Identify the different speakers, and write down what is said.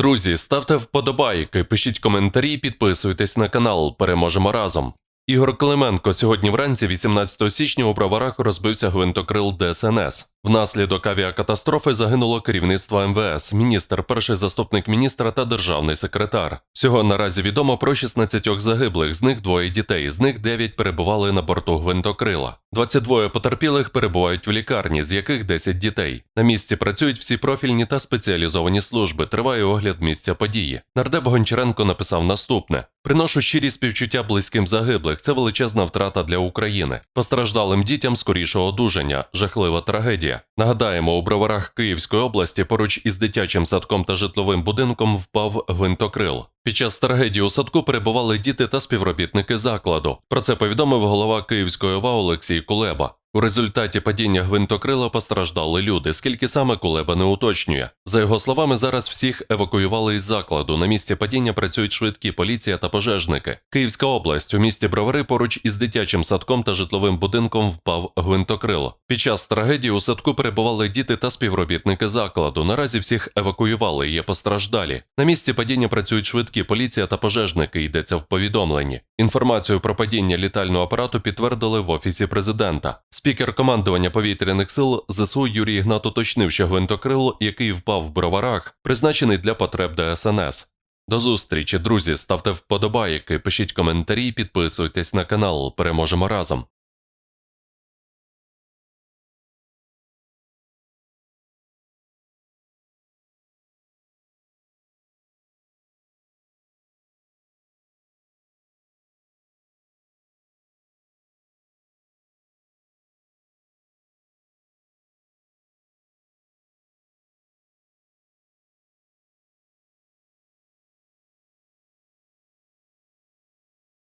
Speaker 1: Друзі, ставте вподобайки, пишіть коментарі, підписуйтесь на канал. Переможемо разом. Ігор Клименко сьогодні вранці, 18 січня, у праварах розбився гвинтокрил ДСНС. Внаслідок авіакатастрофи загинуло керівництво МВС, міністр, перший заступник міністра та державний секретар. Всього наразі відомо про 16 загиблих, з них двоє дітей, з них 9 перебували на борту гвинтокрила. 22 потерпілих перебувають в лікарні, з яких 10 дітей. На місці працюють всі профільні та спеціалізовані служби. Триває огляд місця події. Нардеп Гончаренко написав наступне: приношу щирі співчуття близьким загиблих. Це величезна втрата для України. Постраждалим дітям скорішого одужання, жахлива трагедія. Нагадаємо, у броварах Київської області поруч із дитячим садком та житловим будинком впав гвинтокрил. Під час трагедії у садку перебували діти та співробітники закладу. Про це повідомив голова Київської ОВА Олексій Кулеба. У результаті падіння гвинтокрила постраждали люди, скільки саме Кулеба не уточнює. За його словами, зараз всіх евакуювали із закладу. На місці падіння працюють швидкі поліція та пожежники. Київська область у місті Бровари поруч із дитячим садком та житловим будинком впав гвинтокрил. Під час трагедії у садку перебували діти та співробітники закладу. Наразі всіх евакуювали. Є постраждалі. На місці падіння працюють швидкі поліція та пожежники. Йдеться в повідомленні. Інформацію про падіння літального апарату підтвердили в офісі президента. Спікер командування повітряних сил ЗСУ Юрій Ігнат уточнив, що гвинтокрил, який впав в броварах, призначений для потреб ДСНС. До зустрічі, друзі. Ставте вподобайки, пишіть коментарі, підписуйтесь на канал. Переможемо разом.